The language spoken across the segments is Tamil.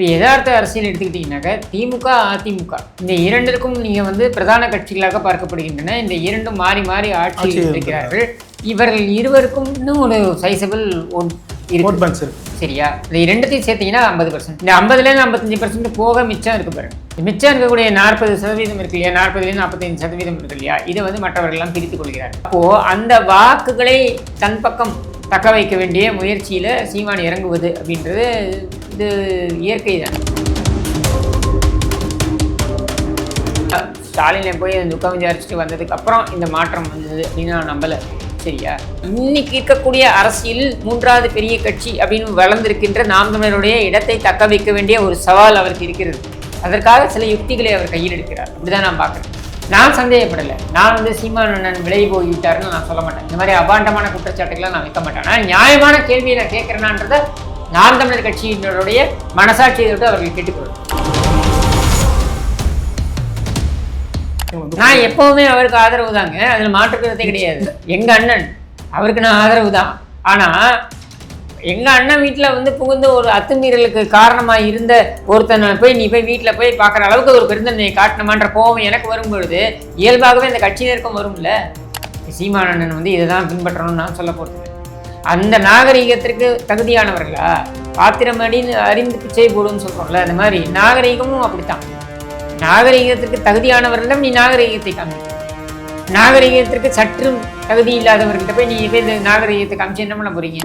இப்போ யதார்த்த அரசியல் எடுத்துக்கிட்டிங்கனாக்க திமுக அதிமுக. இந்த இரண்டிற்கும் நீங்கள் வந்து பிரதான கட்சிகளாக பார்க்கப்படுகின்றன. இந்த இரண்டும் மாறி மாறி ஆட்சியில் இருக்கிறார்கள். இவர்கள் இருவருக்கும் இன்னும் ஒரு சைசபிள் இருக்கு. ஓட் பேங்க்ஸ் சரியா? இந்த இரண்டுத்தையும் சேர்த்தீங்கன்னா ஐம்பது பர்சன்ட் இந்த ஐம்பதுலேருந்து ஐம்பத்தஞ்சு பர்சன்ட் போக மிச்சம் இருக்கு பாருங்க. இந்த மிச்சம் இருக்கக்கூடிய நாற்பது சதவீதம் இருக்கு இல்லையா? நாற்பதுலேருந்து நாற்பத்தைந்து சதவீதம் இருக்கு இல்லையா? இதை வந்து மற்றவர்கள்லாம் பிரித்துக் கொள்கிறார்கள். அப்போ அந்த வாக்குகளை தன் பக்கம் தக்க வைக்க வேண்டிய முயற்சியில் சீமான் இறங்குவது அப்படின்றது இது இயற்கை தான். ஸ்டாலினை போய் துக்கம் விசாரிச்சுட்டு வந்ததுக்கு அப்புறம் இந்த மாற்றம் வந்தது அப்படின்னு நான் நம்பலை. சரியா? இன்னைக்கு இருக்கக்கூடிய அரசியல் மூன்றாவது பெரிய கட்சி அப்படின்னு வளர்ந்திருக்கின்ற நாம் தமிழருடைய இடத்தை தக்க வைக்க வேண்டிய ஒரு சவால் அவருக்கு இருக்கிறது. அதற்காக சில யுக்திகளை அவர் கையில் எடுக்கிறார். அப்படிதான் நான் பார்க்குறேன். நான் சந்தேகப்படலை. நான் வந்து சீமான் அண்ணன் விலகி போய்விட்டாருன்னு நான் சொல்ல மாட்டேன். இந்த மாதிரி அபாண்டமான குற்றச்சாட்டுகளை நான் வைக்க மாட்டேன். ஆனால் நியாயமான கேள்வியை நான் கேட்குறேனான்றதை நாம் தமிழர் கட்சியினருடைய மனசாட்சியை விட்டு அவர்கள் கேட்டுக்கொள்ளும். நான் எப்பவுமே அவருக்கு ஆதரவு தாங்க. அதில் மாற்றுக்கிறதே கிடையாது. எங்கள் அண்ணன் அவருக்கு நான் ஆதரவு தான். ஆனால் எங்கள் அண்ணன் வீட்டில் வந்து புகுந்து ஒரு அத்துமீறலுக்கு காரணமாக இருந்த ஒருத்தனை போய் நீ போய் வீட்டில் போய் பார்க்குற அளவுக்கு ஒரு பெருந்தன்மையை காட்டணுமான்ற கோபம் எனக்கு வரும் பொழுது இயல்பாகவே இந்த கட்சியினருக்கும் வரும்ல? சீமானண்ணன் வந்து இதை தான் பின்பற்றணும்னு நான் சொல்ல போகிறது அந்த நாகரீகத்திற்கு தகுதியானவர்களா? பாத்திரம் அடின்னு அறிந்து பிச்சை போடுன்னு சொல்கிறோம்ல அந்த மாதிரி நாகரிகமும் அப்படித்தான். நாகரீகத்திற்கு தகுதியானவர்களிடம் நீ நாகரீகத்தை காமி நாகரீகத்திற்கு சற்றும் தகுதி இல்லாதவர்கிட்ட போய் நீ போய் இந்த நாகரீகத்தை காமிச்சு என்ன பண்ண போறீங்க?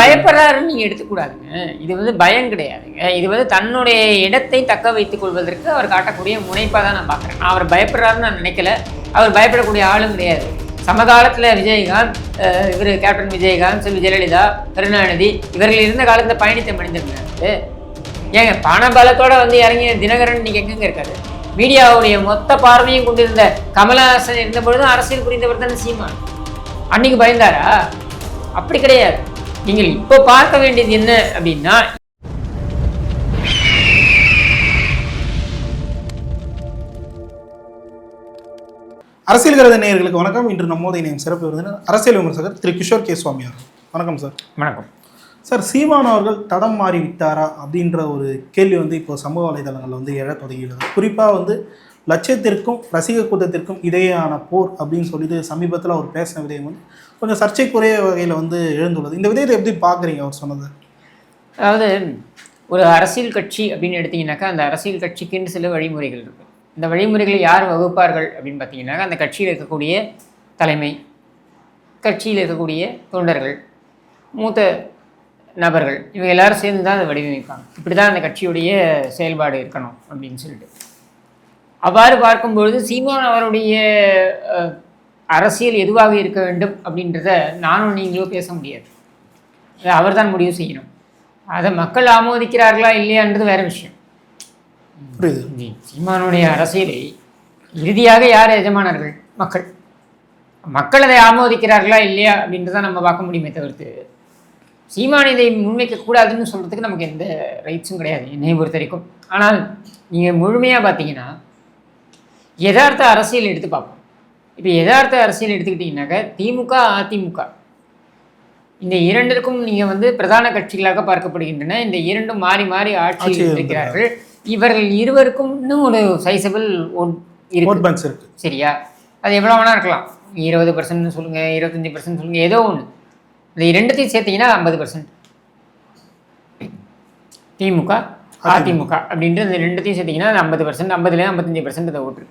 பயப்படுறாருன்னு எடுத்துக்கூடாதுங்க. இது வந்து பயம் கிடையாதுங்க. இது வந்து தன்னுடைய இடத்தை தக்க வைத்துக் கொள்வதற்கு அவர் காட்டக்கூடிய முனைப்பா தான் நான் பார்க்குறேன். அவர் பயப்படுறாருன்னு நான் நினைக்கல. அவர் பயப்படக்கூடிய ஆளும் கிடையாது. சமகாலத்துல விஜயகாந்த் இவர் கேப்டன் விஜயகாந்த் செல்வி ஜெயலலிதா கருணாநிதி இவர்கள் இருந்த காலத்துல பயணித்த மனிதர்கள் ஏங்க பணபலத்தோட வந்து இறங்கிய தினகரன் இன்னைக்கு எங்கெங்க இருக்காரு? மீடியாவுடைய மொத்த பார்வையும் கொண்டிருந்த கமலஹாசன் இருந்த பொழுதும் அரசியல் புரிந்தவர் தானே சீமான். அன்னைக்கு பயந்தாரா? அப்படி கிடையாது. நீங்கள் இப்போ பார்க்க வேண்டியது என்ன அப்படின்னா அரசியல் கருத நேயர்களுக்கு வணக்கம். இன்று நம்மோதை நேம் சிறப்பு விருந்தினர் அரசியல் விமர்சகர் திரு கிஷோர் கே சுவாமி அவர்கள். வணக்கம் சார். வணக்கம். சார் சீமான் அவர்கள் தடம் மாறி விட்டாரா அப்படின்ற ஒரு கேள்வி வந்து இப்போ சமூக வலைதளங்களில் வந்து எழத் தொடங்கியுள்ளது குறிப்பாக வந்து லட்சியத்திற்கும் ரசிக கூட்டத்திற்கும் இடையேயான போர் அப்படின்னு சொல்லிட்டு சமீபத்தில் அவர் பேசின விதயம் வந்து கொஞ்சம் சர்ச்சைக்குரிய வகையில் வந்து எழுந்துள்ளது. இந்த விதயத்தை எப்படி பார்க்குறீங்க அவர் சொன்னது? அதாவது ஒரு அரசியல் கட்சி அப்படின்னு எடுத்தீங்கன்னாக்கா அந்த அரசியல் கட்சிக்குன்னு சில வழிமுறைகள் இருக்கு இந்த வழிமுறைகளை யார் வகுப்பார்கள் அப்படின்னு பார்த்தீங்கன்னாக்கா அந்த கட்சியில் இருக்கக்கூடிய தலைமை கட்சியில் இருக்கக்கூடிய தொண்டர்கள் மூத்த நபர்கள் இவங்க எல்லாரும் சேர்ந்து தான் அதை வடிவமைப்பாங்க. இப்படி தான் அந்த கட்சியுடைய செயல்பாடு இருக்கணும் அப்படின்னு சொல்லிட்டு. அவ்வாறு பார்க்கும்பொழுது சீமான் அவருடைய அரசியல் எதுவாக இருக்க வேண்டும் அப்படின்றத நானும் நீங்களோ பேச முடியாது. அதை அவர்தான் முடிவு செய்யணும். அதை மக்கள் ஆமோதிக்கிறார்களா இல்லையான்றது வேற விஷயம். புரியுது. சீமானுடைய அரசியலை இறுதியாக யார் எஜமானர்கள்? மக்கள். மக்கள் அதை ஆமோதிக்கிறார்களா இல்லையா அப்படின்றத நம்ம பார்க்க முடியுமே தவிர்த்து சீமான் இதை முன்வைக்க கூடாதுன்னு சொல்றதுக்கு நமக்கு எந்த ரைட்ஸும் கிடையாது என்னை பொறுத்த வரைக்கும். ஆனால் நீங்கள் முழுமையாக பார்த்தீங்கன்னா யதார்த்த அரசியல் எடுத்து பார்ப்போம். இப்போ யதார்த்த அரசியல் எடுத்துக்கிட்டிங்கனாக்க திமுக அதிமுக. இந்த இரண்டிற்கும் நீங்கள் வந்து பிரதான கட்சிகளாக பார்க்கப்படுகின்றன. இந்த இரண்டும் மாறி மாறி ஆட்சியில் இருக்கிறார்கள். இவர்கள் இருவருக்கும் இன்னும் ஒரு சைசபிள் இருக்கு. ஓட் பேங்க்ஸ் இருக்கு. சரியா? அது எவ்வளோ வேணா இருக்கலாம். இருபது பர்சன்ட் சொல்லுங்கள் இருபத்தஞ்சி பர்சன்ட் சொல்லுங்கள் ஏதோ ஒன்று இந்த இரண்டுத்தையும் சேர்த்தீங்கன்னா ஐம்பது பர்சன்ட் திமுக அதிமுக அப்படின்ட்டு இந்த ரெண்டுத்தையும் சேர்த்தீங்கன்னா ஐம்பது பர்சன்ட் ஐம்பதுலேருந்து ஐம்பத்தஞ்சு பர்சன்ட் அதை ஓட்டு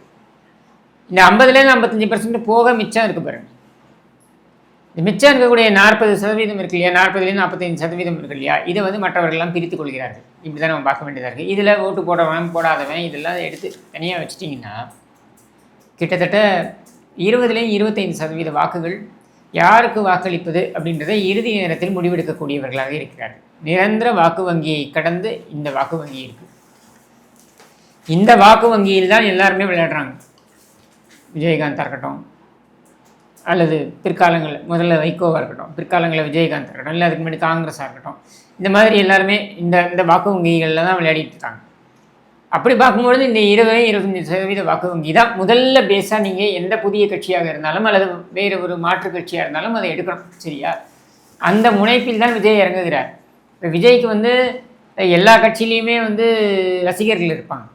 இந்த ஐம்பதுலேருந்து ஐம்பத்தஞ்சு பர்சன்ட் போக மிச்சம் இருக்குது பாருங்க. இந்த மிச்சம் இருக்கக்கூடிய நாற்பது சதவீதம் இருக்கு இல்லையா? நாற்பதுலேருந்து நாற்பத்தஞ்சு சதவீதம் இருக்கு இல்லையா? இதை வந்து மற்றவர்கள்லாம் பிரித்து கொள்கிறார்கள். இப்படி தான் நம்ம பார்க்க வேண்டியதாக இருக்குது இதில் ஓட்டு போடவன் போடாதவன் இதெல்லாம் எடுத்து தனியாக வச்சுட்டிங்கன்னா கிட்டத்தட்ட இருபதுலேயும் இருபத்தைந்து சதவீத வாக்குகள் யாருக்கு வாக்களிப்பது அப்படின்றத இறுதி நேரத்தில் முடிவெடுக்கக்கூடியவர்களாக இருக்கிறார்கள். நிரந்தர வாக்கு வங்கியை கடந்து இந்த வாக்கு வங்கி இருக்குது இந்த வாக்கு வங்கியில் தான் எல்லாருமே விளையாடுறாங்க. விஜயகாந்தாக இருக்கட்டும் அல்லது பிற்காலங்களில் முதல்ல வைகோவாக இருக்கட்டும் பிற்காலங்களில் விஜயகாந்த் இருக்கட்டும் இல்லை அதுக்கு முன்னாடி காங்கிரஸாக இருக்கட்டும் இந்த மாதிரி எல்லாருமே இந்த இந்த வாக்கு வங்கிகளில் தான் விளையாடிட்டு இருக்காங்க. அப்படி பார்க்கும்பொழுது இந்த இருபது இருபத்தஞ்சி சதவீத வாக்கு வங்கி தான் முதல்ல பேஸாக நீங்கள் எந்த புதிய கட்சியாக இருந்தாலும் அல்லது வேறு ஒரு மாற்று கட்சியாக இருந்தாலும் அதை எடுக்கணும் சரியா? அந்த முனைப்பில் தான் விஜய் இறங்குகிறார். இப்போ விஜய்க்கு வந்து எல்லா கட்சியிலையுமே வந்து ரசிகர்கள் இருப்பாங்க.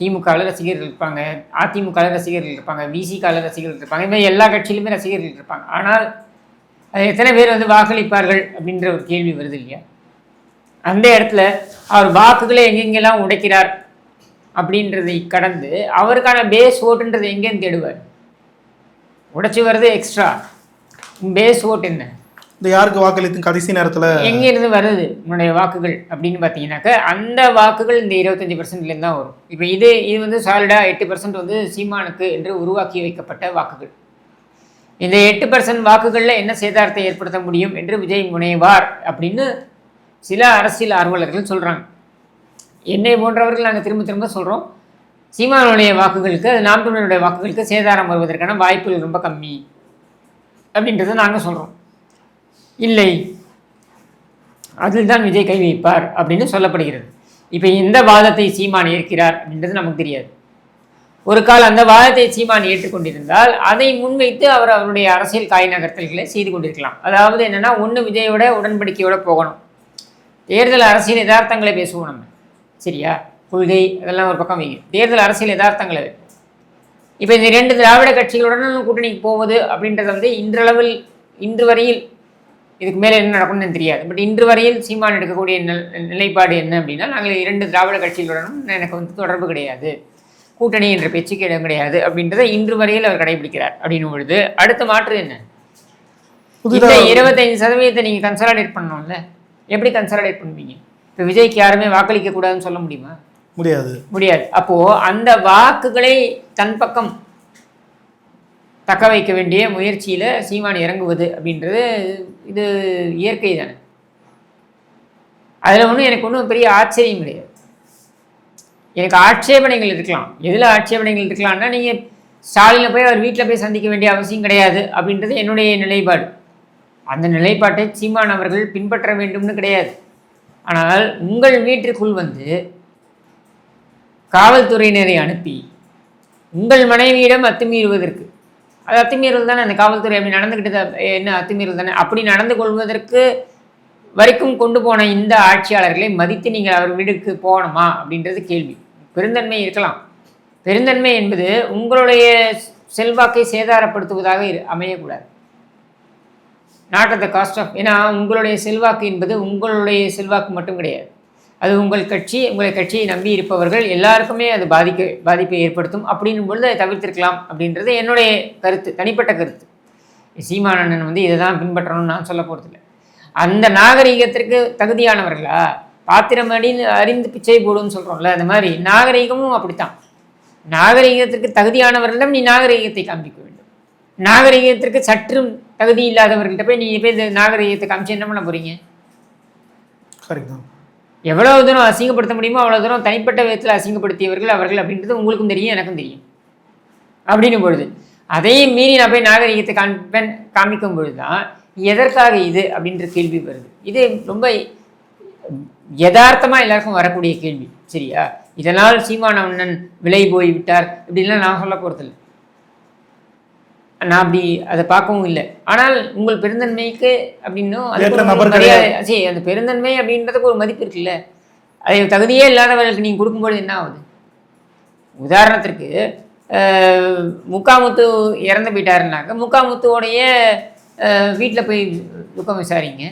திமுகவில் ரசிகர்கள் இருப்பாங்க அதிமுகவில் ரசிகர்கள் இருப்பாங்க விசிகாவில் ரசிகர்கள் இருப்பாங்க இது மாதிரி எல்லா கட்சியிலுமே ரசிகர்கள் இருப்பாங்க. ஆனால் அது எத்தனை பேர் வந்து வாக்களிப்பார்கள் அப்படின்ற ஒரு கேள்வி வருது இல்லையா? அந்த இடத்துல அவர் வாக்குகளை எங்கெங்கெல்லாம் உடைக்கிறார் அப்படின்றதை கடந்து அவருக்கான பேஸ் ஓட்டுன்றது எங்கேன்னு தேடுவார். உடைச்சி வர்றது எக்ஸ்ட்ரா பேஸ் ஓட்டு என்ன? இந்த யாருக்கு வாக்களித்து கடைசி நேரத்தில் எங்கேருந்து வருது உன்னுடைய வாக்குகள் அப்படின்னு பார்த்தீங்கன்னாக்க அந்த வாக்குகள் இந்த இருபத்தஞ்சி பர்சன்ட்லேருந்து தான் வரும். இப்போ இது இது வந்து சாலிடாக எட்டு பர்சன்ட் வந்து சீமானுக்கு என்று உருவாக்கி வைக்கப்பட்ட வாக்குகள். இந்த எட்டு பர்சன்ட் வாக்குகளில் என்ன சேதாரத்தை ஏற்படுத்த முடியும் என்று விஜய் முனைவார் அப்படின்னு சில அரசியல் ஆர்வலர்கள் சொல்கிறாங்க என்னை போன்றவர்கள் நாங்கள் திரும்ப திரும்ப சொல்கிறோம் சீமானுடைய வாக்குகளுக்கு அது நாம் தமிழருடைய வாக்குகளுக்கு சேதாரம் வருவதற்கான வாய்ப்புகள் ரொம்ப கம்மி அப்படின்றத நாங்கள் சொல்கிறோம் இல்லை. அதில் தான் விஜய் கை வைப்பார் அப்படின்னு சொல்லப்படுகிறது. இப்போ இந்த வாதத்தை சீமான் ஏற்கிறார் அப்படின்றது நமக்கு தெரியாது. ஒரு கால் அந்த வாதத்தை சீமான் ஏற்றுக்கொண்டிருந்தால் அதை முன்வைத்து அவர் அவருடைய அரசியல் காய் நகர்த்தல்களை செய்து கொண்டிருக்கலாம். அதாவது என்னன்னா ஒன்று விஜயோட உடன்படிக்கையோட போகணும். தேர்தல் அரசியல் யதார்த்தங்களை பேசுவோம் நம்ம. சரியா? கொள்கை அதெல்லாம் ஒரு பக்கம் வைங்க. தேர்தல் அரசியல் யதார்த்தங்களை இப்போ இந்த ரெண்டு திராவிட கட்சிகளுடன் கூட்டணிக்கு போவது அப்படின்றது வந்து இன்றளவில் இன்று வரையில் இதுக்கு மேலே என்ன நடக்கும்னு எனக்கு தெரியாது. பட் இன்று வரையில் சீமான் எடுக்கக்கூடிய நில- நிலைப்பாடு என்ன அப்படின்னா நாங்கள் இரண்டு திராவிட கட்சிகளுடனும் எனக்கு வந்து தொடர்பு கிடையாது. கூட்டணி என்ற பேச்சுக்கு இடம் கிடையாது அப்படின்றத இன்று வரையில் அவர் கடைபிடிக்கிறார் அப்படின்னும் பொழுது அடுத்த மாற்று என்ன? இந்த இருபத்தைந்து சதவீதத்தை நீங்கள் கன்சாலிடேட் பண்ணணும்ல. எப்படி கன்சாலிடேட் பண்ணுவீங்க? இப்போ விஜய்க்கு யாருமே வாக்களிக்க கூடாதுன்னு சொல்ல முடியுமா? முடியாது. முடியாது. அப்போ அந்த வாக்குகளை தன் பக்கம் தக்க வைக்க வேண்டிய முயற்சியில சீமான் இறங்குவது அப்படின்றது இது இயற்கை தானே. அதில் ஒன்றும் எனக்கு ஒன்றும் பெரிய ஆச்சரியம் கிடையாது. எனக்கு ஆட்சேபனைகள் இருக்கலாம். எதில் ஆட்சேபனைகள் இருக்கலாம்னா நீங்கள் ஸ்டாலினில் போய் அவர் வீட்டில் போய் சந்திக்க வேண்டிய அவசியம் கிடையாது அப்படின்றது என்னுடைய நிலைப்பாடு. அந்த நிலைப்பாட்டை சீமான் அவர்கள் பின்பற்ற வேண்டும்னு கிடையாது. ஆனால் உங்கள் வீட்டிற்குள் வந்து காவல்துறையினரை அனுப்பி உங்கள் மனைவியிடம் அத்துமீறுவதற்கு அது அத்துமீறல் தானே அந்த காவல்துறை அப்படி நடந்துக்கிட்டு என்ன அத்துமீறல் தானே? அப்படி நடந்து கொள்வதற்கு வரைக்கும் கொண்டு போன இந்த ஆட்சியாளர்களை மதித்து நீங்கள் அவர் வீடுக்கு போகணுமா அப்படின்றது கேள்வி. பெருந்தன்மை இருக்கலாம். பெருந்தன்மை என்பது உங்களுடைய செல்வாக்கை சேதாரப்படுத்துவதாக அமையக்கூடாது. Not at the cost of ஏன்னா உங்களுடைய செல்வாக்கு என்பது உங்களுடைய செல்வாக்கு மட்டும் கிடையாது. அது உங்கள் கட்சி உங்கள் கட்சியை நம்பி இருப்பவர்கள் எல்லாருக்குமே அது பாதிக்க பாதிப்பை ஏற்படுத்தும். அப்படின்னும் பொழுது அதை தவிர்த்திருக்கலாம் அப்படின்றது என்னுடைய கருத்து தனிப்பட்ட கருத்து. சீமானண்ணன் வந்து இதை தான் பின்பற்றணும்னு நான் சொல்ல போகிறதில்ல அந்த நாகரிகத்திற்கு தகுதியானவர்களா? பாத்திரம் அடிந்து அறிந்து பிச்சை போடுன்னு சொல்கிறோம்ல அந்த மாதிரி நாகரிகமும் அப்படித்தான். நாகரிகத்திற்கு தகுதியானவர்களிடம் நீ நாகரிகத்தை காண்பிக்க வேண்டும். நாகரிகத்திற்கு சற்றும் தகுதி இல்லாதவர்கள்ட்ட போய் நீ போய் இந்த நாகரிகத்தை காமிச்சு என்ன பண்ண போகிறீங்க கரெக்ட் எவ்வளோ எவ்வளவு தூரம் அசிங்கப்படுத்த முடியுமோ அவ்வளோ தூரம் தனிப்பட்ட விதத்தில் அசிங்கப்படுத்தியவர்கள் அவர்கள் அப்படின்றது உங்களுக்கும் தெரியும் எனக்கும் தெரியும். அப்படின்னும் பொழுது அதையும் மீறி நான் போய் நாகரிகத்தை காண்பேன் காமிக்கும் பொழுது தான் எதற்காக இது அப்படின்ற கேள்வி வருது. இது ரொம்ப யதார்த்தமாக எல்லாருக்கும் வரக்கூடிய கேள்வி சரியா? இதனால் சீமான அண்ணன் விலை போய் விட்டார் இப்படின்லாம் நான் சொல்ல போகிறதில்லை நான் அப்படி அதை பார்க்கவும் இல்லை. ஆனால் உங்கள் பெருந்தன்மைக்கு அப்படின்னும் சரி அந்த பெருந்தன்மை அப்படின்றதுக்கு ஒரு மதிப்பு இருக்குல்ல. அதை தகுதியே இல்லாதவர்களுக்கு நீங்கள் கொடுக்கும்போது என்ன ஆகுது? உதாரணத்திற்கு முக்காமுத்து இறந்து போயிட்டாருனாக்க முக்காமுத்துவோடைய வீட்டில் போய் துக்கம் விசாரிங்க.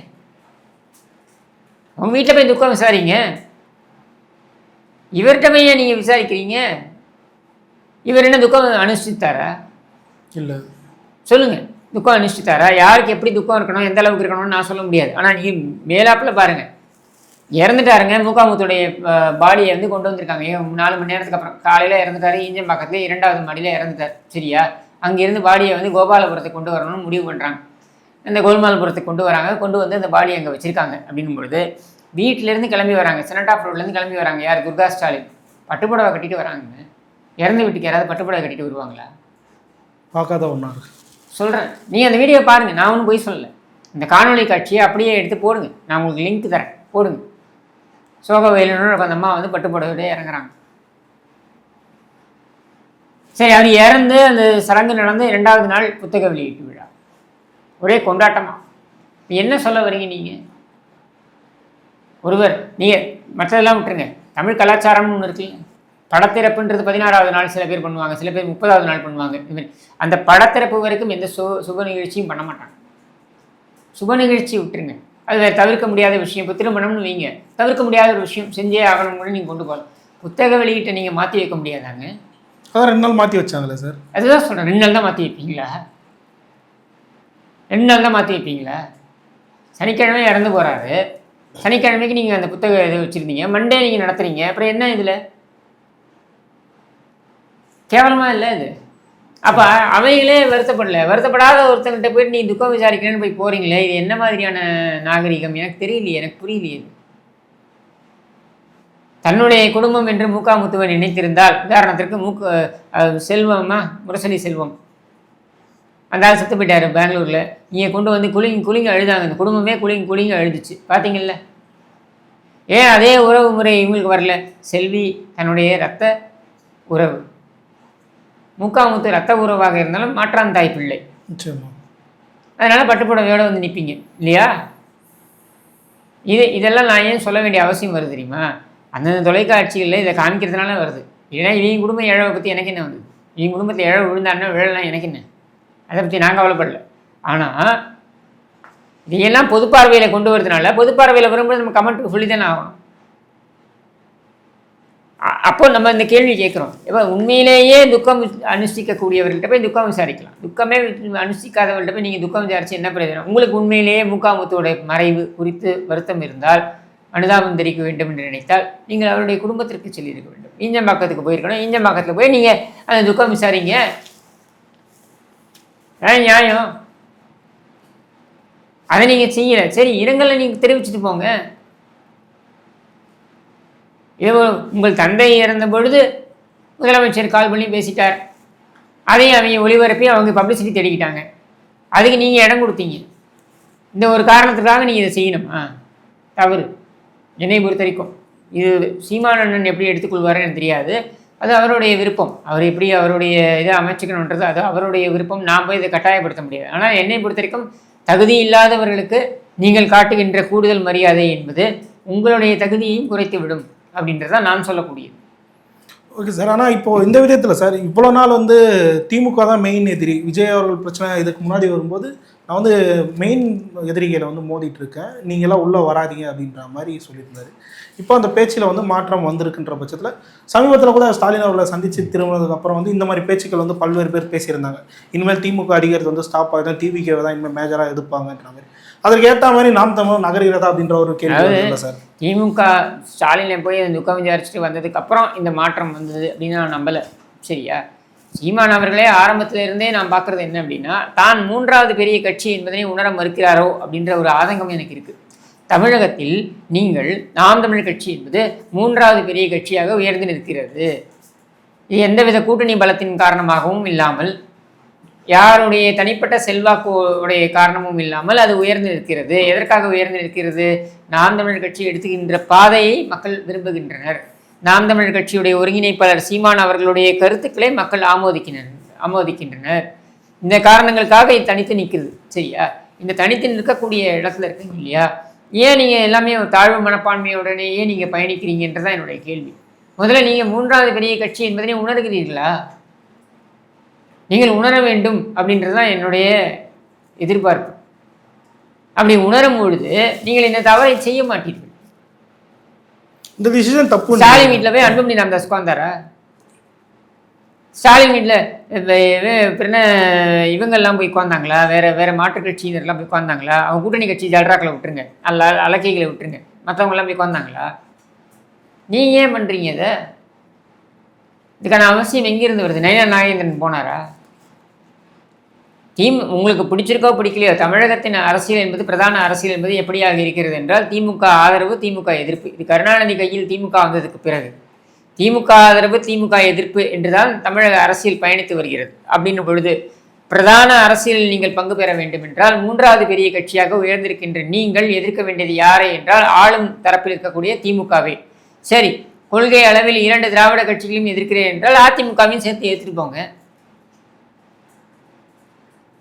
அவங்க வீட்டில் போய் துக்கம் விசாரிங்க. இவர்கிட்ட போய் நீங்கள் விசாரிக்கிறீங்க? இவர் என்ன துக்கம் அனுஷ்டித்தாரா? இல்லை. சொல்லுங்க. துக்கம் அனுஷ்டித்தாரா? யாருக்கு எப்படி துக்கம் இருக்கணும்? எந்த அளவுக்கு இருக்கணும்னு நான் சொல்ல முடியாது. ஆனால் நீங்கள் மேலாப்பில் பாருங்க. இறந்துட்டாருங்க. மூக்காமுத்துடைய பாடியை வந்து கொண்டு வந்திருக்காங்க. ஏன் நாலு மணி நேரத்துக்கு அப்புறம். காலையில் இறந்துட்டாரு ஈஞ்சம் பக்கத்துல இரண்டாவது மாடியில் இறந்துட்டார். சரியா? அங்கேருந்து பாடியை வந்து கோபாலபுரத்துக்கு கொண்டு வரணும்னு முடிவு பண்ணுறாங்க இந்த கோல்மால்புரத்துக்கு கொண்டு வராங்க. கொண்டு வந்து அந்த பாடியை அங்கே வச்சிருக்காங்க அப்படின்னும் பொழுது வீட்டிலேருந்து கிளம்பி வராங்க. செனட்டாப் ரோட்லேருந்து கிளம்பி வராங்க. யார்? துர்கா ஸ்டாலின். பட்டுப்புடவை கட்டிட்டு வராங்க இறந்து வீட்டுக்கு யாராவது பட்டுப்புடவை கட்டிட்டு வருவாங்களா? பார்க்காத ஒன்றா இருக்கு. சொல்கிறேன் நீங்கள் அந்த வீடியோ பாருங்கள் நான் ஒன்றும் போய் சொல்லலை. இந்த காணொலி காட்சியை அப்படியே எடுத்து போடுங்க. நான் உங்களுக்கு லிங்க் தரேன். போடுங்க. சோக வயலுன்னு அந்த அம்மா வந்து பட்டுப்புடவையோட இறங்குறாங்க. சரி அது இறந்து அந்த சடங்கு நடந்து இரண்டாவது நாள் புத்தக வெளியீட்டு விழா. ஒரே கொண்டாட்டமா? என்ன சொல்ல வரீங்க நீங்கள் ஒருவர் நீங்கள் மற்றதெல்லாம் விட்டுருங்க. தமிழ் கலாச்சாரம்னு ஒன்று இருக்குல்ல. படத்திறப்புன்றது பதினாறாவது நாள் சில பேர் பண்ணுவாங்க சில பேர் முப்பதாவது நாள் பண்ணுவாங்க. மாதிரி அந்த படத்திறப்பு வரைக்கும் எந்த சு சுப நிகழ்ச்சியும் பண்ண மாட்டாங்க. சுப நிகழ்ச்சி விட்டுருங்க. அது தவிர்க்க முடியாத விஷயம். இப்போ திருமணம்னு வைங்க. தவிர்க்க முடியாத ஒரு விஷயம் செஞ்சே ஆகணும் கூட நீங்கள் கொண்டு போகலாம். புத்தக வெளியீட்டை நீங்கள் மாற்றி வைக்க முடியாதாங்க? அதான் ரெண்டு நாள் மாற்றி வச்சாங்களே சார். அதுதான் சொல்கிறேன் ரெண்டு நாள் தான் மாற்றி வைப்பீங்களா? ரெண்டு நாள் தான் மாற்றி வைப்பீங்களா? சனிக்கிழமை இறந்து போகிறாரு சனிக்கிழமைக்கு நீங்கள் அந்த புத்தக இது வச்சுருந்தீங்க. மண்டே நீங்கள் நடத்துறீங்க. அப்புறம் என்ன இதில்? கேவலமாக இல்லை இது. அப்போ அவைகளே வருத்தப்படல. வருத்தப்படாத ஒருத்தங்கிட்ட போயிட்டு நீ துக்கம் விசாரிக்கிறேன்னு போய் போகிறீங்களே இது என்ன மாதிரியான நாகரிகம்? எனக்கு தெரியலையே எனக்கு புரியலையே தன்னுடைய குடும்பம் என்று மூக்காமுத்துவன் நினைத்திருந்தால் உதாரணத்திற்கு மூக்கு செல்வமா முரசொலி செல்வம். அந்த ஆள் செத்து போயிட்டாரு பெங்களூரில். நீங்கள் கொண்டு வந்து குளிங்க குளிங்க அழுதாங்க. இந்த குடும்பமே குளிங்க குளிங்க அழுதுச்சு. பார்த்தீங்கல்ல ஏன் அதே உறவு முறை இவங்களுக்கு வரல? செல்வி தன்னுடைய ரத்த உறவு. மூக்காமுத்து ரத்த உறவாக இருந்தாலும் மாற்றான் தாய் பிள்ளை. அதனால் பட்டுப்புடவையோட வந்து நிற்பீங்க இல்லையா? இது இதெல்லாம் நான் ஏன் சொல்ல வேண்டிய அவசியம் வருது தெரியுமா? அந்தந்த தொலைக்காட்சிகளில் இதை காமிக்கிறதுனால வருது. ஏன்னா இவங்க குடும்ப இழவை பற்றி எனக்கு என்ன வந்தது இவங்க குடும்பத்தில் இழவு விழுந்தாருன்னா விழலாம் எனக்கு என்ன? அதை பற்றி நான் கவலைப்படல. ஆனால் இதையெல்லாம் பொது பார்வையில் கொண்டு வரதுனால பொது பார்வையில் வரும்போது நம்ம கமெண்ட்டுக்கு சொல்லி தானே ஆகணும். அப்போ நம்ம இந்த கேள்வி கேட்குறோம். இப்போ உண்மையிலேயே துக்கம் அனுஷ்டிக்கக்கூடியவர்கள்ட்ட போய் துக்கம் விசாரிக்கலாம். துக்கமே அனுஷ்டிக்காதவர்கள்ட்ட போய் நீங்கள் துக்கம் விசாரிச்சு என்ன பிரயோஜனம்? உங்களுக்கு உண்மையிலேயே முக்காமுத்தோட மறைவு குறித்து வருத்தம் இருந்தால் அனுதாபம் தெரிவிக்க வேண்டும் என்று நினைத்தால் நீங்கள் அவருடைய குடும்பத்திற்கு சொல்லியிருக்க வேண்டும். ஈஞ்சம்பாக்கத்துக்கு போயிருக்கணும். ஈஞ்சம்பாக்கத்தில் போய் நீங்கள் அந்த துக்கம் விசாரிங்க. நியாயம். அதை நீங்கள் செய்யலை. சரி இரங்கலை நீங்கள் தெரிவிச்சுட்டு போங்க. ஏதோ உங்கள் தந்தை இறந்த பொழுது முதலமைச்சர் கால் பண்ணி பேசிட்டார். அதையும் அவங்க ஒளிபரப்பி அவங்க பப்ளிசிட்டி தேடிக்கிட்டாங்க. அதுக்கு நீங்கள் இடம் கொடுத்தீங்க. இந்த ஒரு காரணத்துக்காக நீங்கள் இதை செய்யணும்? ஆ தவறு. என்னை பொறுத்த வரைக்கும் இது சீமானண்ணன் எப்படி எடுத்துக்கொள்வாருன்னு எனக்கு தெரியாது. அது அவருடைய விருப்பம். அவர் எப்படி அவருடைய இதை அமைச்சுக்கணுன்றது அது அவருடைய விருப்பம். நான் போய் இதை கட்டாயப்படுத்த முடியாது. ஆனால் என்னை பொறுத்த வரைக்கும் தகுதி இல்லாதவர்களுக்கு நீங்கள் காட்டுகின்ற கூடுதல் மரியாதை என்பது உங்களுடைய தகுதியையும் குறைத்து விடும் அப்படின்றத நான் சொல்லக்கூடியது. ஓகே சார் ஆனால் இப்போ இந்த விதத்தில் சார் இவ்வளோ நாள் வந்து திமுக தான் மெயின் எதிரி. விஜய் அவர்கள் பிரச்சனை இதுக்கு முன்னாடி வரும்போது நான் வந்து மெயின் எதிரிகளை வந்து மோதிட்டு இருக்கேன். நீங்களாம் உள்ளே வராதீங்க அப்படின்ற மாதிரி சொல்லியிருந்தாரு. இப்போ அந்த பேச்சில் வந்து மாற்றம் வந்திருக்குன்ற பட்சத்தில் சமீபத்தில் கூட ஸ்டாலின் அவர்களை சந்தித்து திரும்பினதுக்கு அப்புறம் வந்து இந்த மாதிரி பேச்சுக்கள் வந்து பல்வேறு பேர் பேசியிருந்தாங்க. இனிமேல் திமுக அடிக்கிறது வந்து ஸ்டாப் ஆகிடும் டிவிக்கே தான் இனிமேல் மேஜராக எடுப்பாங்கன்ற மாதிரி. அதற்கு ஏற்ற மாதிரி நாம் தமிழ் நகர்கிறதா அப்படின்ற ஒரு கேள்வி சார். திமுக ஸ்டாலினை போய் துக்கம் விசாரிச்சுட்டு வந்ததுக்கப்புறம் இந்த மாற்றம் வந்தது அப்படின்னு நான் நம்பலை. சரியா? சீமான் அவர்களே ஆரம்பத்துல இருந்தே நான் பார்க்குறது என்ன அப்படின்னா தான் மூன்றாவது பெரிய கட்சி என்பதனை உணர மறுக்கிறாரோ அப்படின்ற ஒரு ஆதங்கம் எனக்கு இருக்குது தமிழகத்தில் நீங்கள் நாம் தமிழ் கட்சி என்பது மூன்றாவது பெரிய கட்சியாக உயர்ந்து நிற்கிறது. இது எந்தவித கூட்டணி பலத்தின் காரணமாகவும் இல்லாமல் யாருடைய தனிப்பட்ட செல்வாக்குடைய காரணமும் இல்லாமல் அது உயர்ந்து நிற்கிறது. எதற்காக உயர்ந்து நிற்கிறது? நாம் தமிழர் கட்சி எடுத்துக்கின்ற பாதையை மக்கள் விரும்புகின்றனர். நாம் தமிழர் கட்சியுடைய ஒருங்கிணைப்பாளர் சீமான் அவர்களுடைய கருத்துக்களை மக்கள் ஆமோதிக்கின்றனர் ஆமோதிக்கின்றனர். இந்த காரணங்களுக்காக இது தனித்து நிற்கிறது சரியா? இந்த தனித்து நிற்கக்கூடிய இடத்துல இருக்குங்க இல்லையா? ஏன் நீங்கள் எல்லாமே ஒரு தாழ்வு மனப்பான்மையுடனேயே நீங்கள் பயணிக்கிறீங்கன்றதான் என்னுடைய கேள்வி. முதல்ல நீங்கள் மூன்றாவது பெரிய கட்சி என்பதனை உணர்கிறீர்களா? நீங்கள் உணர வேண்டும் அப்படின்றது தான் என்னுடைய எதிர்பார்ப்பு. அப்படி உணரும் பொழுது நீங்கள் இந்த தவறை செய்ய மாட்டீர்கள். இந்த டிசிஷன் தப்பு ஸ்டாலின் வீட்டில் போய் அன்புமணி ராமதாஸ் உட்காந்தாரா ஸ்டாலின் வீட்டில் பின்ன இவங்கெல்லாம் போய் உட்காந்தாங்களா வேற வேற மாற்றுக் கட்சியினர்லாம் போய் உட்காந்தாங்களா அவங்க கூட்டணி கட்சி ஜல்ராக்களை விட்டுருங்க. அல்ல அலக்கைகளை விட்டுருங்க. மற்றவங்கெல்லாம் போய் உட்காந்தாங்களா நீங்கள் ஏன் பண்ணுறீங்க இதை? இதுக்கான அவசியம் எங்கிருந்து வருது? நயனா நாகேந்திரன் போனாரா? தீம் உங்களுக்கு பிடிச்சிருக்கோ பிடிக்கலையோ தமிழகத்தின் அரசியல் என்பது பிரதான அரசியல் என்பது எப்படியாக இருக்கிறது என்றால் திமுக ஆதரவு திமுக எதிர்ப்பு. இது கருணாநிதி கையில் திமுக வந்ததுக்கு பிறகு. திமுக ஆதரவு திமுக எதிர்ப்பு என்றுதான் தமிழக அரசியல் பயணித்து வருகிறது. அப்படின்னும் பொழுது பிரதான அரசியலில் நீங்கள் பங்கு பெற வேண்டும் என்றால் மூன்றாவது பெரிய கட்சியாக உயர்ந்திருக்கின்ற நீங்கள் எதிர்க்க வேண்டியது யாரை என்றால் ஆளும் தரப்பில் இருக்கக்கூடிய திமுகவே. சரி கொள்கை அளவில் இரண்டு திராவிட கட்சிகளையும் எதிர்க்கிறேன் என்றால் அதிமுகவையும் சேர்த்து ஏற்றுட்டு போங்க.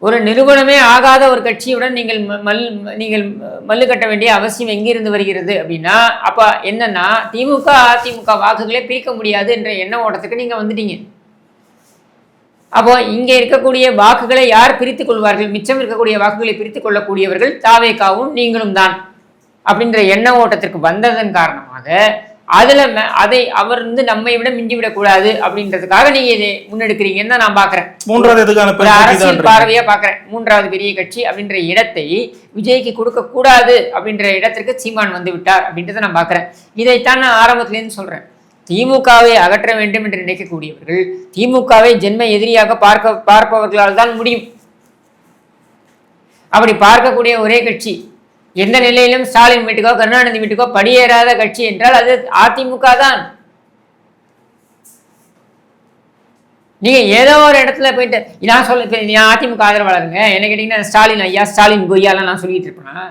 ஒரு நிறுவனமே ஆகாத ஒரு கட்சியுடன் நீங்கள் ம- மல் நீங்கள் மல்லு கட்ட வேண்டிய அவசியம் எங்கிருந்து வருகிறது அப்படின்னா அப்போ என்னன்னா திமுக அதிமுக வாக்குகளே பிரிக்க முடியாது என்ற எண்ண ஓட்டத்துக்கு நீங்கள் வந்துட்டீங்க. அப்போ இங்கே இருக்கக்கூடிய வாக்குகளை யார் பிரித்து கொள்வார்கள்? மிச்சம் இருக்கக்கூடிய வாக்குகளை பிரித்து கொள்ளக்கூடியவர்கள் தாவேக்காவும் நீங்களும் தான் அப்படின்ற எண்ண ஓட்டத்திற்கு வந்ததன் காரணமாக அதுல அதை அவர் வந்து நம்மை விட மிஞ்சி விடக்கூடாது அப்படின்றதுக்காக நீங்க இதை முன்னெடுக்கிறீங்கன்னு தான் நான் பாக்குறேன். மூன்றாவது அரசியல் பார்வையா பாக்குறேன். மூன்றாவது பெரிய கட்சி அப்படின்ற இடத்தை விஜய்க்கு கொடுக்க கூடாது அப்படின்ற இடத்திற்கு சீமான் வந்து விட்டார் அப்படின்றத நான் பாக்குறேன். இதைத்தான் நான் ஆரம்பத்துல இருந்து சொல்றேன். திமுகவை அகற்ற வேண்டும் என்று நினைக்கக்கூடியவர்கள் திமுகவை ஜென்ம எதிரியாக பார்க்க பார்ப்பவர்களால் தான் முடியும். அப்படி பார்க்கக்கூடிய ஒரே கட்சி எந்த நிலையிலும் ஸ்டாலின் வீட்டுக்கோ கருணாநிதி வீட்டுக்கோ படியேறாத கட்சி என்றால் அது அதிமுக தான். நீங்க ஏதோ ஒரு இடத்துல போயிட்டு நான் சொல்ல நான் அதிமுக ஆதரவாளருங்க. என்ன கேட்டீங்கன்னா ஸ்டாலின் ஐயா ஸ்டாலின் கொய்யாலாம் நான் சொல்லிட்டு இருப்பேனா?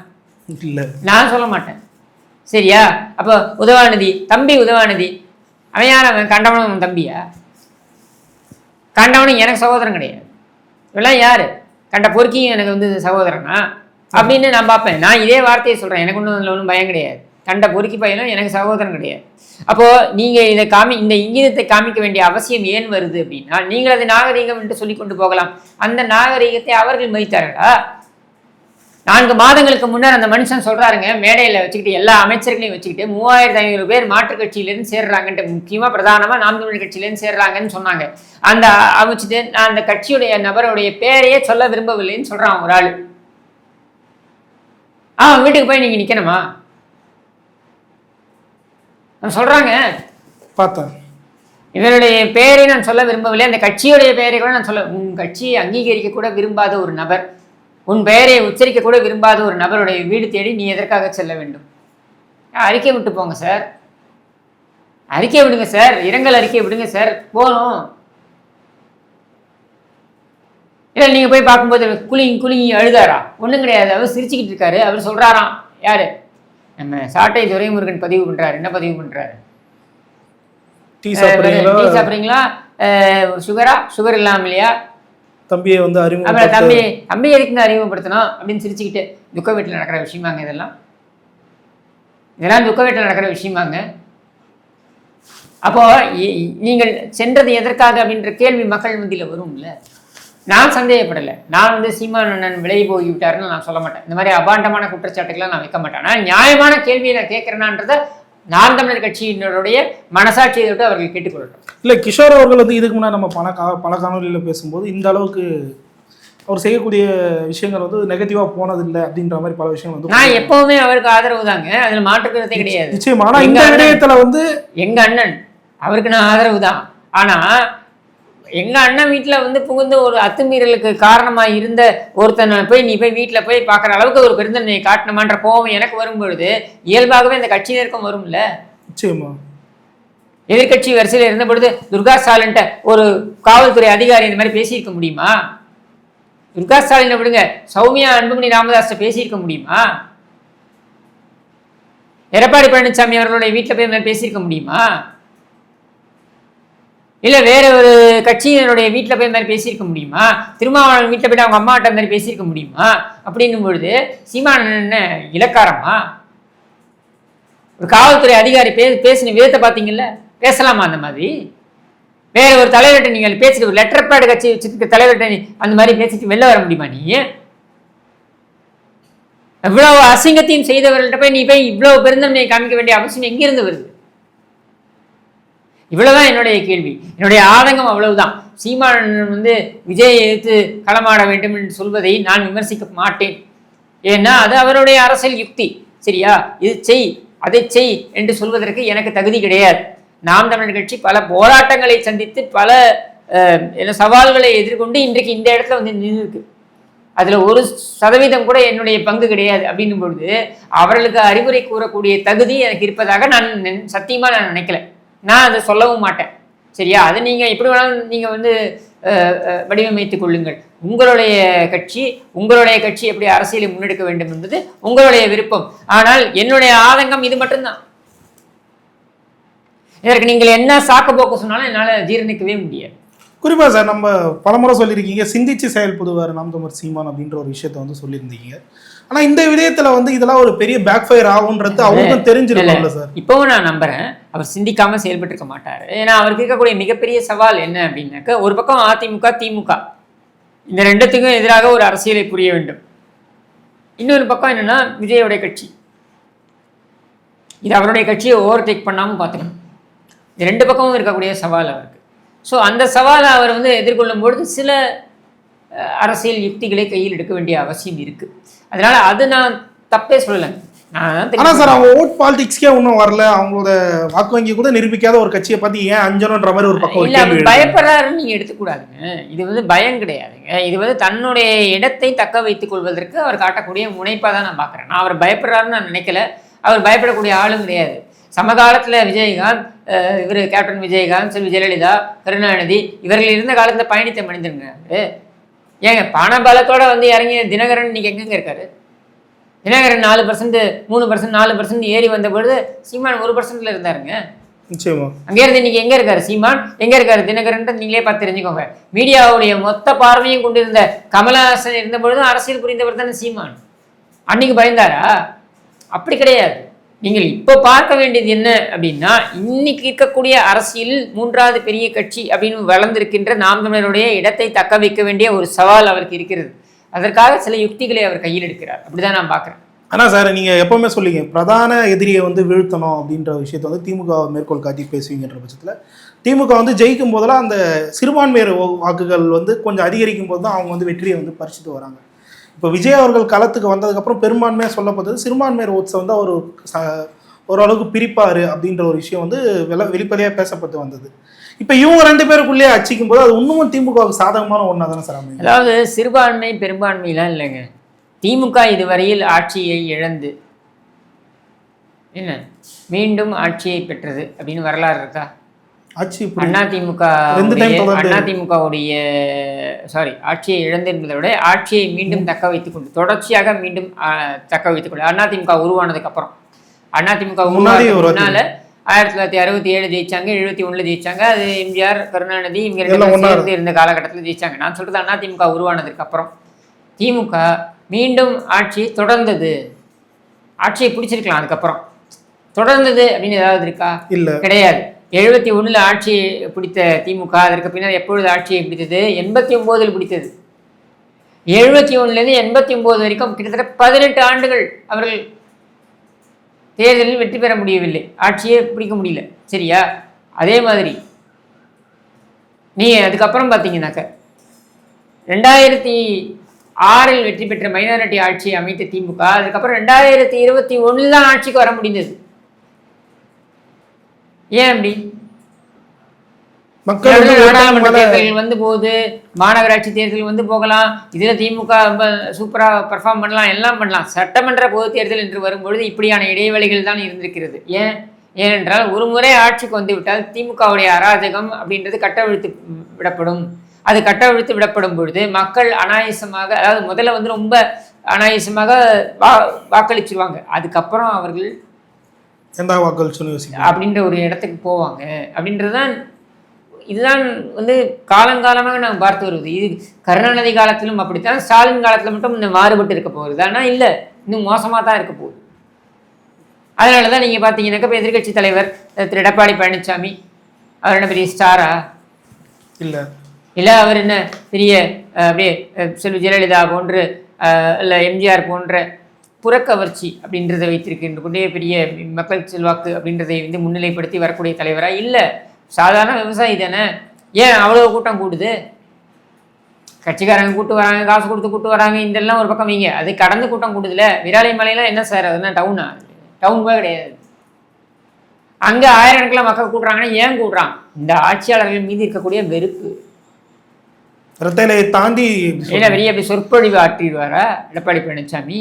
இல்ல. நான் சொல்ல மாட்டேன். சரியா? அப்போ உதவாநிதி தம்பி உதவாநிதி அவன் யார் அவன் கண்டவனும் தம்பியா? கண்டவனும் எனக்கு சகோதரன் கிடையாது. இவெல்லாம் யாரு? கண்ட பொறுக்கியும் எனக்கு வந்து சகோதரனா? அப்படின்னு நான் பார்ப்பேன். நான் இதே வார்த்தையை சொல்கிறேன் எனக்கு ஒன்றும் அதில் ஒன்றும் பயம் கிடையாது. கண்ட பொறுக்கி பையனும் எனக்கு சகோதரன் கிடையாது. அப்போது நீங்கள் இதை காமி இந்த இங்கிதத்தை காமிக்க வேண்டிய அவசியம் ஏன் வருது அப்படின்னா நீங்கள் அது நாகரீகம் என்று சொல்லி கொண்டு போகலாம். அந்த நாகரீகத்தை அவர்கள் மதித்தார்களா? நான்கு மாதங்களுக்கு முன்னர் அந்த மனுஷன் சொல்கிறாருங்க மேடையில் வச்சுக்கிட்டு எல்லா அமைச்சர்களையும் வச்சுக்கிட்டு மூவாயிரத்தி ஐநூறு பேர் மாற்றுக் கட்சியிலேருந்து சேர்றாங்கன்ட்டு முக்கியமாக பிரதானமாக நாம் தமிழ் கட்சியிலேருந்து சேர்றாங்கன்னு சொன்னாங்க. அந்த அமைச்சிட்டு நான் அந்த கட்சியுடைய நபருடைய பேரையே சொல்ல விரும்பவில்லைன்னு சொல்கிறான் ஒரு ஆள். ஆ வீட்டுக்கு போய் நீங்க நிக்கணுமா? அவன் சொல்றாங்க. பார்த்தேன். இவருடைய பெயரை நான் சொல்ல விரும்பவில்லை. அந்த கட்சியுடைய பெயரை கூட நான் சொல்ல உன் கட்சியை அங்கீகரிக்க கூட விரும்பாத ஒரு நபர் உன் பெயரை உச்சரிக்க கூட விரும்பாத ஒரு நபருடைய வீடு தேடி நீ எதற்காக செல்ல வேண்டும்? அறிக்கை விட்டு போங்க சார். அறிக்கை விடுங்க சார். இரங்கல் அறிக்கை விடுங்க சார். போகணும். இல்லை நீங்கள் போய் பார்க்கும்போது குளிங் குளிங்கி அழுதாரா? ஒன்றும் கிடையாது. அவர் சிரிச்சுக்கிட்டு இருக்காரு. அவர் சொல்கிறாராம் யாரு? நம்ம சாட்டை துரைமுருகன் பதிவு பண்ணுறாரு என்ன பதிவு பண்ணுறாரு டீ சாப்பிடுறீங்களா? டீ சாப்பிட்றீங்களா? சுகரா? சுகர் இல்லாமலையா தம்பியை வந்து அறிமுகம் தம்பி தம்பி எதுக்குங்க அறிமுகப்படுத்தணும் அப்படின்னு சிரிச்சுக்கிட்டு துக்க வீட்டில் நடக்கிற விஷயமாங்க இதெல்லாம். இதெல்லாம் துக்க வீட்டில் நடக்கிற விஷயமாங்க. அப்போ இ- இ- நீங்கள் சென்றது எதற்காக அப்படின்ற கேள்வி மக்கள் மத்தியில் வரும்ல. நான் சந்தேகப்படலை. நான் வந்து சீமான் அண்ணன் விலகி போய் விட்டாருன்னு நான் சொல்ல மாட்டேன். இந்த மாதிரி அபாண்டமான குற்றச்சாட்டுக்கெல்லாம் நான் வைக்க மாட்டேன். ஆனால் நியாயமான கேள்வியை நான் கேட்குறேனான்றதை நான் தமிழர் கட்சியினருடைய மனசாட்சியை விட்டு அவர்கள் கேட்டுக்கொள்ளட்டும் இல்ல கிஷோர் அவர்கள் வந்து இதுக்கு முன்னாடி நம்ம பல கா பல காணொலியில பேசும்போது இந்த அளவுக்கு அவர் செய்யக்கூடிய விஷயங்கள் வந்து நெகட்டிவா போனதில்லை அப்படின்ற மாதிரி பல விஷயங்கள் வந்து நான் எப்பவுமே அவருக்கு ஆதரவு தாங்க. அதுல மாற்றுக்கிறதே கிடையாது. நிச்சயமா. ஆனா எங்க இந்த விடயத்துல வந்து எங்க அண்ணன் அவருக்கு நான் ஆதரவு தான். ஆனா எங்க அண்ணன் வீட்டுல வந்து புகுந்து ஒரு அத்துமீறலுக்கு காரணமா இருந்த ஒருத்தனை போய் நீ போய் வீட்டுல போய் பார்க்குற அளவுக்கு ஒரு பெருந்தன்மையை காட்டணுமான்ற கோபம் எனக்கு வரும் பொழுது இயல்பாகவே இந்த கட்சியினருக்கும் வரும்ல? நிச்சயமா. எதிர்க்கட்சி வரிசையில் இருந்த பொழுது துர்கா ஸ்டாலின்ட்ட ஒரு காவல்துறை அதிகாரி இந்த மாதிரி பேசியிருக்க முடியுமா? துர்கா ஸ்டாலினை விடுங்க சௌமியா அன்புமணி ராமதாஸ்ட்ட பேசியிருக்க முடியுமா? எடப்பாடி பழனிசாமி அவர்களுடைய வீட்டில் போய் இந்த மாதிரி பேசியிருக்க முடியுமா? இல்லை வேற ஒரு கட்சியினுடைய வீட்டில் போய் இந்த மாதிரி பேசியிருக்க முடியுமா? திருமாவளவன் வீட்டில் போயிட்டு அவங்க அம்மாட்ட இந்த மாதிரி பேசியிருக்க முடியுமா? அப்படின்னும் பொழுது சீமான் இலக்காரமா ஒரு காவல்துறை அதிகாரி பே பேசின விதத்தை பார்த்தீங்கல்ல பேசலாமா அந்த மாதிரி? வேற ஒரு தலைவர்கிட்ட நீங்கள் பேசிட்டு ஒரு லெட்டர் பேடு கட்சி வச்சிருக்க தலைவர்கிட்ட நீ அந்த மாதிரி பேசிட்டு வெளில வர முடியுமா நீ? இவ்வளவு அசிங்கத்தையும் செய்தவர்கள்ட்ட போய் நீ போய் இவ்வளவு பெருந்தன்மையை காமிக்க வேண்டிய அவசியம் எங்கிருந்து வருது? இவ்வளவுதான் என்னுடைய கேள்வி. என்னுடைய ஆதங்கம் அவ்வளவுதான். சீமான் வந்து விஜயை எதிர்த்து களமாட வேண்டும் என்று சொல்வதை நான் விமர்சிக்க மாட்டேன். ஏன்னா அது அவருடைய அரசியல் யுக்தி. சரியா? இது செய் அதை செய் என்று சொல்வதற்கு எனக்கு தகுதி கிடையாது. நாம் தமிழர் கட்சி பல போராட்டங்களை சந்தித்து பல என்ன சவால்களை எதிர்கொண்டு இன்றைக்கு இந்த இடத்துல வந்து நின்றுருக்கு அதில் ஒரு சதவீதம் கூட என்னுடைய பங்கு கிடையாது அப்படின்னும் பொழுது அவர்களுக்கு அறிவுரை கூறக்கூடிய தகுதி எனக்கு இருப்பதாக நான் சத்தியமாக நான் நினைக்கல. நான் அதை சொல்லவும் மாட்டேன். சரியா? அதை நீங்கள் எப்படி வேணாலும் நீங்கள் வந்து அஹ், வடிவமைத்துக் கொள்ளுங்கள். உங்களுடைய கட்சி உங்களுடைய கட்சி எப்படி அரசியலை முன்னெடுக்க வேண்டும் என்பது உங்களுடைய விருப்பம். ஆனால் என்னுடைய ஆதங்கம் இது மட்டும்தான். இதற்கு நீங்கள் என்ன சாக்கு போக்கு சொன்னாலும் என்னால் ஜீரணிக்கவே முடியாது. குறிப்பாக சார் நம்ம பலமுறை சொல்லியிருக்கீங்க சிந்திச்சு செயல்படுவார் நாம் தமிழ் சீமான் அப்படின்ற ஒரு விஷயத்த வந்து சொல்லியிருந்தீங்க. ஆனா இந்த விடயத்துல வந்து இதெல்லாம் ஒரு பெரிய பேக் ஃபயர் ஆகுன்றது அவருக்கும் தெரிஞ்சிருக்கும்ல சார். இப்போவும் நான் நம்புறேன். அவர் சிந்திக்காம செயல்பட்டு இருக்க மாட்டார். ஏன்னா அவருக்கு இருக்கக்கூடிய மிகப்பெரிய சவால் என்ன அப்படின்னாக்க ஒரு பக்கம் அதிமுக திமுக. இந்த ரெண்டுத்துக்கும் எதிராக ஒரு அரசியலை புரிய வேண்டும். இன்னொரு பக்கம் என்னன்னா விஜயோடைய கட்சி. இது அவருடைய கட்சியை ஓவர் டேக் பண்ணாமல் பார்த்துக்கணும். இது ரெண்டு பக்கமும் இருக்கக்கூடிய சவால் அவருக்கு. ஸோ அந்த சவாலை அவர் வந்து எதிர்கொள்ளும் பொழுது சில அரசியல் யுக்திகளை கையில் எடுக்க வேண்டிய அவசியம் இருக்கு. அதனால அது நான் தப்பே சொல்லலை. நான் தான் ஆனா தெரிஞ்சு- சார் அவங்க ஓட் பாலிடிக்ஸ்க்கே இன்னும் வரல. அவங்களோட வாக்கு வங்கி கூட நிரூபிக்காத ஒரு கட்சியை பார்த்து ஏன் அஞ்சணுன்ற மாதிரி ஒரு பக்கம் இல்ல. பயப்படுறாருன்னு நீங்க எடுத்துக்கூடாதுங்க. இது வந்து பயம் கிடையாதுங்க. இது வந்து தன்னுடைய இடத்தை தக்க வைத்துக் கொள்வதற்கு அவர் காட்டக்கூடிய முனைப்பா தான் நான் பார்க்குறேன். நான் அவர் பயப்படுறாருன்னு நான் நினைக்கல. அவர் பயப்படக்கூடிய ஆளும் கிடையாது. சமகாலத்துல விஜயகாந்த் இவர் கேப்டன் விஜயகாந்த் செல்வி ஜெயலலிதா கருணாநிதி இவர்கள் இருந்த காலத்துல பயணித்த மனிதனுங்க ஏங்க பணபலத்தோட வந்து இறங்கிய தினகரன் இன்னைக்கு எங்கெங்க இருக்காரு? தினகரன் நாலு பர்சன்ட் மூணு பர்சன்ட் நாலு பர்சன்ட் ஏறி வந்த பொழுது சீமான் ஒரு பர்சன்ட்ல இருந்தாருங்க. நிச்சயமா. அங்கே இருந்து இன்னைக்கு எங்க இருக்காரு சீமான்? எங்க இருக்காரு தினகரன் நீங்களே பார்த்து தெரிஞ்சுக்கோங்க. மீடியாவுடைய மொத்த பார்வையும் கொண்டிருந்த கமலஹாசன் இருந்த பொழுதும் அரசியல் புரிந்தவர் தானே சீமான். அன்னைக்கு பயந்தாரா? அப்படி கிடையாது. நீங்கள் இப்போ பார்க்க வேண்டியது என்ன அப்படின்னா இன்னைக்கு இருக்கக்கூடிய அரசியல் மூன்றாவது பெரிய கட்சி அப்படின்னு வளர்ந்திருக்கின்ற நாம் தமிழருடைய இடத்தை தக்க வைக்க வேண்டிய ஒரு சவால் அவருக்கு இருக்கிறது. அதற்காக சில யுக்திகளை அவர் கையில் எடுக்கிறார். அப்படிதான் நான் பார்க்குறேன். ஆனால் சார் நீங்கள் எப்போவுமே சொல்லிங்க பிரதான எதிரியை வந்து வீழ்த்தணும் அப்படின்ற விஷயத்த வந்து திமுக மேற்கோள் காட்டி பேசுவீங்கன்ற பட்சத்தில் திமுக வந்து ஜெயிக்கும் போதெல்லாம் அந்த சிறுபான்மையர் வாக்குகள் வந்து கொஞ்சம் அதிகரிக்கும் போது தான் அவங்க வந்து வெற்றியை வந்து பறிச்சுட்டு வராங்க. இப்போ விஜய் அவர்கள் களத்துக்கு வந்ததுக்கப்புறம் பெரும்பான்மையாக சொல்லப்பட்டது சிறுபான்மையர் ஓட்ஸை வந்து அவர் ஓரளவுக்கு பிரிப்பார் அப்படின்ற ஒரு விஷயம் வந்து வெளி வெளிப்படையாக பேசப்பட்டு வந்தது. இப்போ இவங்க ரெண்டு பேருக்குள்ளேயே அச்சிக்கும் போது அது இன்னமும் திமுகவுக்கு சாதகமான ஒன்றா தானே சார் அமையும்? அதாவது சிறுபான்மை பெரும்பான்மைலாம் இல்லைங்க. திமுக இதுவரையில் ஆட்சியை இழந்து என்ன? மீண்டும் ஆட்சியை பெற்றது அப்படின்னு வரலாறு இருக்கா? ஆட்சி இப்படி அண்ணா திமுக ரெண்டு time தொடர்ந்து. அண்ணா திமுகவுடைய சாரி ஆட்சியை இழந்து என்பதை விட ஆட்சியை மீண்டும் தக்க வைத்துக் கொண்டு தொடர்ச்சியாக மீண்டும் தக்க வைத்துக் கொண்டு. அண்ணா திமுக உருவானதுக்கு அப்புறம். அண்ணா திமுக முன்னாடி உருவானதுக்கு ஒரு முன்னால ஆயிரத்தி தொள்ளாயிரத்தி அறுபத்தி ஏழு ஜெயிச்சாங்க எழுபத்தி ஒண்ணுல ஜெயிச்சாங்க அது எம்ஜிஆர் கருணாநிதி இவங்க ரெண்டு சேர்ந்து இருந்த காலகட்டத்தில் ஜெயிச்சாங்க. நான் சொல்றது அண்ணா திமுக உருவானதுக்கு அப்புறம். திமுக மீண்டும் ஆட்சி தொடர்ந்தது. ஆட்சியை பிடிச்சிருக்கலாம் அதுக்கப்புறம். தொடர்ந்தது அப்படின்னு ஏதாவது இருக்கா? இல்லை. கிடையாது. எழுபத்தி ஒன்றில் ஆட்சி பிடித்த திமுக அதற்கு பின்னர் எப்பொழுது ஆட்சியை பிடித்தது? எண்பத்தி ஒம்போதில் பிடித்தது. எழுபத்தி ஒன்றுலேருந்து எண்பத்தி ஒம்போது வரைக்கும் கிட்டத்தட்ட பதினெட்டு ஆண்டுகள் அவர்கள் தேர்தலில் வெற்றி பெற முடியவில்லை. ஆட்சியே பிடிக்க முடியல. சரியா? அதே மாதிரி நீ அதுக்கப்புறம் பார்த்தீங்கன்னாக்க ரெண்டாயிரத்தி ஆறில் வெற்றி பெற்ற மைனாரிட்டி ஆட்சியை அமைத்த திமுக அதுக்கப்புறம் ரெண்டாயிரத்தி இருபத்தி ஒன்றில் தான் ஆட்சிக்கு வர முடிந்தது. ஏன் அப்படி? மக்கள் வந்து நாடாளுமன்ற மேல- தேர்தல்கள் வந்து போகுது மாநகராட்சி தேர்தல் வந்து போகலாம் இதுல திமுக ரொம்ப சூப்பரா பெர்ஃபார்ம் பண்ணலாம் எல்லாம் பண்ணலாம். சட்டமன்ற பொது தேர்தல் என்று வரும்பொழுது இப்படியான இடைவெளிகள் தான் இருந்திருக்கிறது. ஏன்? ஏனென்றால் ஒரு முறை ஆட்சிக்கு வந்து விட்டால் திமுகவுடைய அராஜகம் அப்படின்றது கட்டவிழ்த்து விடப்படும். அது கட்டவிழ்த்து விடப்படும் பொழுது மக்கள் அனாயசமாக அதாவது முதல்ல வந்து ரொம்ப அனாயசமாக வா வாக்களிச்சிருவாங்க. அதுக்கப்புறம் அவர்கள் எந்த வாக்கள் சொல்லி யோசிக்க அப்படின்ற ஒரு இடத்துக்கு போவாங்க. அப்படின்றது தான் இதுதான் வந்து காலங்காலமாக நாம் பார்த்து வருவது. இது கருணாநிதி காலத்திலும் அப்படித்தான் ஸ்டாலின் காலத்தில் மட்டும் இந்த மாறுபட்டு இருக்க போகுது ஆனால் இல்லை இன்னும் மோசமாக தான் இருக்க போகுது. அதனால தான் நீங்கள் பார்த்தீங்கன்னாக்கா இப்போ எதிர்க்கட்சி தலைவர் திரு எடப்பாடி பழனிசாமி அவர் என்ன பெரிய ஸ்டாரா? இல்லை. இல்லை அவர் என்ன பெரிய அப்படியே செல்வி ஜெயலலிதா போன்று இல்லை எம்ஜிஆர் போன்ற புறக்கவர்ச்சி அப்படின்றத வைத்திருக்கின்ற கொண்டே பெரிய மக்கள் செல்வாக்கு அப்படின்றதை வந்து முன்னிலைப்படுத்தி வரக்கூடிய தலைவரா? இல்லை சாதாரண விவசாயி தானே. ஏன் அவ்வளோ கூட்டம் கூடுது? கட்சிக்காரங்க கூட்டு வராங்க காசு கொடுத்து கூட்டு வராங்க இதெல்லாம் ஒரு பக்கம் வைங்க. அது கடந்து கூட்டம் கூடுதுல. விராலி மலையெல்லாம் என்ன சார் அதுனா டவுனா டவுன் கூட கிடையாது. அங்கே ஆயிரக்கணக்கில் மக்கள் கூட்டுறாங்கன்னா ஏன் கூட்டுறான் இந்த ஆட்சியாளர்கள் மீது இருக்கக்கூடிய வெறுப்பு. இரட்டைலையை தாண்டி இல்லை பெரிய அப்படி சொற்பொழிவு ஆற்றிடுவாரா? எடப்பாடி பழனிசாமி?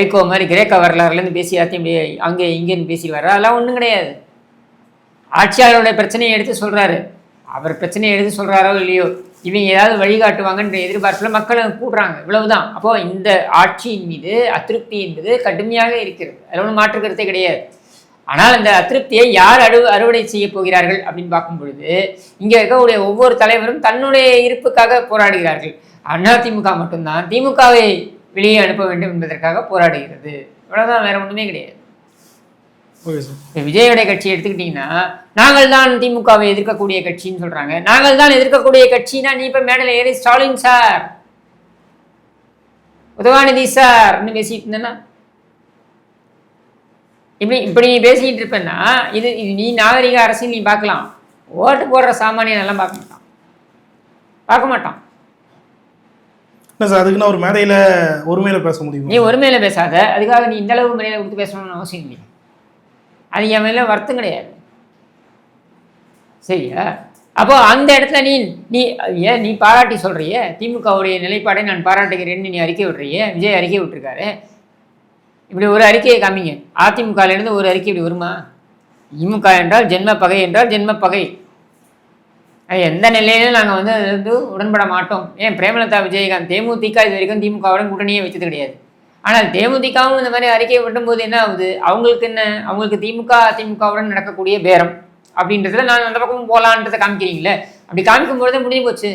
ஐகோ மாதிரி கிரேக்க வரலாறுலேருந்து பேசி எல்லாத்தையும் அங்கே இங்கேன்னு பேசிடுவாரா. அதெல்லாம் ஒன்றும் கிடையாது. ஆட்சியாளருடைய பிரச்சனையை எடுத்து சொல்கிறாரு அவர் பிரச்சனையை எடுத்து சொல்கிறாரோ இல்லையோ இவங்க ஏதாவது வழிகாட்டுவாங்கன்ற எதிர்பார்ப்பில் மக்களை கூடுறாங்க. இவ்வளவுதான். அப்போ இந்த ஆட்சியின் மீது அதிருப்தி என்பது கடுமையாக இருக்கிறது. அதில் ஒன்றும் மாற்று கருத்தே கிடையாது. ஆனால் அந்த அதிருப்தியை யார் அறு அறுவடை செய்ய போகிறார்கள் அப்படின்னு பார்க்கும் பொழுது இங்கே இருக்கக்கூடிய ஒவ்வொரு தலைவரும் தன்னுடைய இருப்புக்காக போராடுகிறார்கள். அதிமுக மட்டும்தான். திமுகவை வெளியே அனுப்ப வேண்டும் என்பதற்காக போராடுகிறது. இவ்வளவுதான் வேற ஒண்ணுமே கிடையாது. இப்ப விஜயோடைய கட்சி எடுத்துக்கிட்டீங்கன்னா நாங்கள் தான் திமுகவை எதிர்க்கக்கூடிய கட்சின்னு சொல்றாங்க. நாங்கள் தான் எதிர்க்கக்கூடிய கட்சினா நீ இப்ப மேடையில் ஏறி ஸ்டாலின் சார் உதவாநிதி சார் பேசிட்டு இருந்தேன்னா? இப்படி இப்படி நீ பேசிக்கிட்டு இருப்பேன்னா இது இது நீ நாகரிக அரசியல் நீ பார்க்கலாம். ஓட்டு போடுற சாமானியன் எல்லாம் பார்க்க மாட்டான். பார்க்க மாட்டான். இல்லை சார் அதுக்குன்னு ஒரு மேடையில் ஒருமையில் பேச முடியும்? நீ ஒருமையில் பேசாத. அதுக்காக நீ இந்தளவு மரியாதை கொடுத்து பேசணும்னு அவசியம் இல்லை அது என் மேலே வருத்தம் கிடையாது. சரியா? அப்போ அந்த இடத்துல நீ நீ ஏன் நீ பாராட்டி சொல்கிறிய திமுகவுடைய நிலைப்பாடை நான் பாராட்டுகிறேன்னு நீ அறிக்கை விட்றிய? விஜய் அறிக்கை விட்டுருக்காரு. இப்படி ஒரு அறிக்கையை காமிங்க. அதிமுகலேருந்து ஒரு அறிக்கை இப்படி வருமா? திமுக என்றால் ஜென்ம பகை என்றால் ஜென்ம பகை. எந்த நிலையிலும் நாங்கள் வந்து அது வந்து உடன்பட மாட்டோம். ஏன் பிரேமலதா விஜயகாந்த் தேமுதிக இது வரைக்கும் திமுகவுடன் கூட்டணியே வச்சது கிடையாது. ஆனால் தேமுதிகவும் இந்த மாதிரி அறிக்கை விட்டும்போது என்ன ஆகுது? அவங்களுக்கு என்ன? அவங்களுக்கு திமுக அதிமுகவுடன் நடக்கக்கூடிய பேரம் அப்படின்றதுல நான் அந்த பக்கமும் போகலான்றதை காமிக்கிறீங்களே? அப்படி காமிக்கும் பொழுதே முடிஞ்சு போச்சு.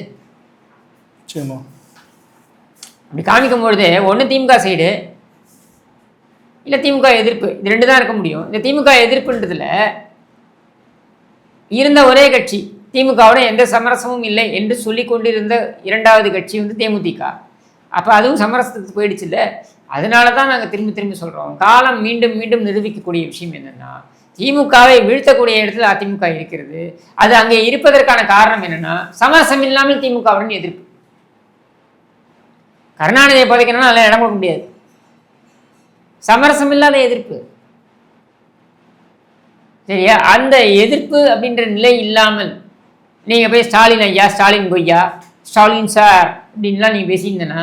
அப்படி காமிக்கும் பொழுது ஒன்று திமுக சைடு இல்லை திமுக எதிர்ப்பு இது ரெண்டு தான் இருக்க முடியும். இந்த திமுக எதிர்ப்புன்றதுல இருந்த ஒரே கட்சி திமுகவோட எந்த சமரசமும் இல்லை என்று சொல்லி கொண்டிருந்த இரண்டாவது கட்சி வந்து தேமுதிக. அப்போ அதுவும் சமரசத்துக்கு போயிடுச்சு இல்லை அதனால தான் நாங்கள் திரும்பி திரும்பி சொல்கிறோம் காலம் மீண்டும் மீண்டும் நிரூபிக்கக்கூடிய விஷயம் என்னென்னா திமுகவை வீழ்த்தக்கூடிய இடத்துல அதிமுக இருக்கிறது. அது அங்கே இருப்பதற்கான காரணம் என்னென்னா சமரசம் இல்லாமல் திமுகவுடன் எதிர்ப்பு. கருணாநிதியை புதைக்கணும்னா அதில் இடம் கொடுக்க முடியாது. சமரசம் இல்லாத எதிர்ப்பு. சரியா? அந்த எதிர்ப்பு அப்படின்ற நிலை இல்லாமல் நீங்கள் போய் ஸ்டாலின் ஐயா ஸ்டாலின் கொய்யா ஸ்டாலின் சார் அப்படின்லாம் நீங்கள் பேசியிருந்தேன்னா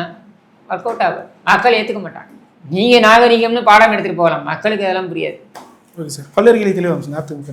ஒர்க் அவுட் ஆகும் மக்கள் ஏற்றுக்க மாட்டாங்க. நீங்கள் நாகரிகம்னு பாடம் எடுத்துகிட்டு போகலாம். மக்களுக்கு அதெல்லாம் புரியாது. Okay sir. பல்லறிகளை தெளிவாக நேரத்துக்கு